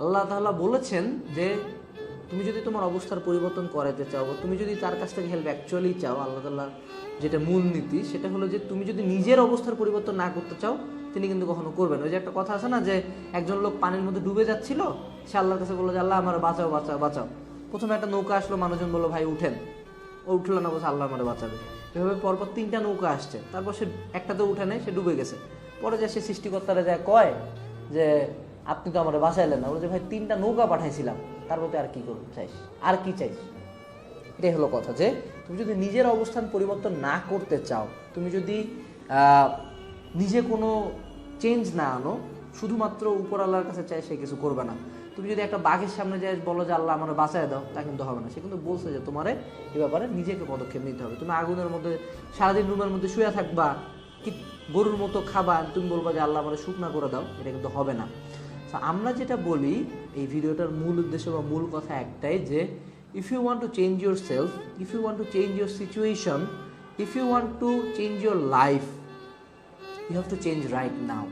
আল্লাহ তাআলা বলেছেন যে তুমি যদি তোমার অবস্থার পরিবর্তন করাতে চাও বা তুমি যদি তার কাছ থেকে হেল্প অ্যাকচুয়ালি চাও, আল্লাহ তাআলা যেটা মূলনীতি সেটা হলো যে তুমি যদি নিজের অবস্থার পরিবর্তন না করতে চাও, তিনি কিন্তু কখনো করবেন ওই যে একটা কথা আছে না যে একজন লোক পানির মধ্যে ডুবে যাচ্ছিল, সে আল্লাহর কাছে বলল যে, আল্লাহ, আমার বাঁচাও বাঁচাও বাঁচাও। প্রথমে একটা নৌকা আসলো, মানুষজন বলল, ভাই, উঠেন। ও উঠল না, বলছে, আল্লাহ আমার বাঁচাবে। এভাবে পরপর তিনটা নৌকা আসছে। তারপর সে একটাতে উঠে নেয় সে ডুবে গেছে। পরে যে সে সৃষ্টিকর্তারা যায় কয় যে আপনি তো আমার বাঁচাইলেন না। বলে যে, ভাই, তিনটা নৌকা পাঠাইছিলাম। তারপর তুই আর কি করতে চাইস? আর কি চাইস? এটাই হলো কথা যে, তুমি যদি নিজের অবস্থান পরিবর্তন না করতে চাও, তুমি যদি নিজে কোনো চেঞ্জ না আনো, শুধুমাত্র উপর আল্লাহর কাছে চাই সে কিছু করবে না। তুমি যদি একটা বাঘের সামনে যাই বলো যে, আল্লাহ, আমার বাঁচায় দাও, তা কিন্তু হবে না। সে কিন্তু বলছে যে, তোমারে এ ব্যাপারে নিজেকে পদক্ষেপ নিতে হবে। তুমি আগুনের মধ্যে, সারাদিন রুমের মধ্যে শুয়ে থাকবা, কি গরুর মতো খাবা, তুমি বলবা যে, আল্লাহ, আমার শুকনা করে দাও। এটা কিন্তু হবে না। আমরা যেটা বলি, এই ভিডিওটার মূল উদ্দেশ্য বা মূল কথা একটাই যে if you want to change yourself if you want to change your situation if you want to change your life you have to change right now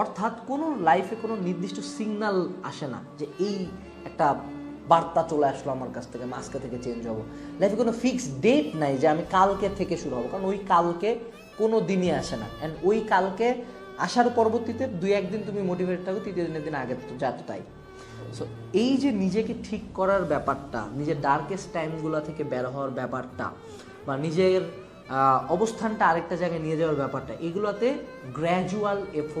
অর্থাৎ কোনো লাইফে কোনো নির্দিষ্ট সিগনাল আসে না যে, এই একটা বার্তা চলে আসলো আমার কাছ থেকে আজকে থেকে চেঞ্জ হব। লাইফে কোনো ফিক্স ডেট নাই যে, আমি কালকে থেকে শুরু হব। কারণ ওই কালকে কোনো দিনই আসে না। অ্যান্ড ওই কালকে আসার পরবর্তীতে দুই একদিন তুমি মোটিভেট থাকো, তৃতীয় দিনের দিন আগে যাতো তাই। সো এই যে নিজেকে ঠিক করার ব্যাপারটা, নিজের ডার্কেস্ট টাইমগুলো থেকে বের হওয়ার ব্যাপারটা, বা নিজের অবস্থানটা আরেকটা জায়গায় নিয়ে যাওয়ার ব্যাপারটা, এগুলোতে গ্র্যাজুয়াল এফোর্ট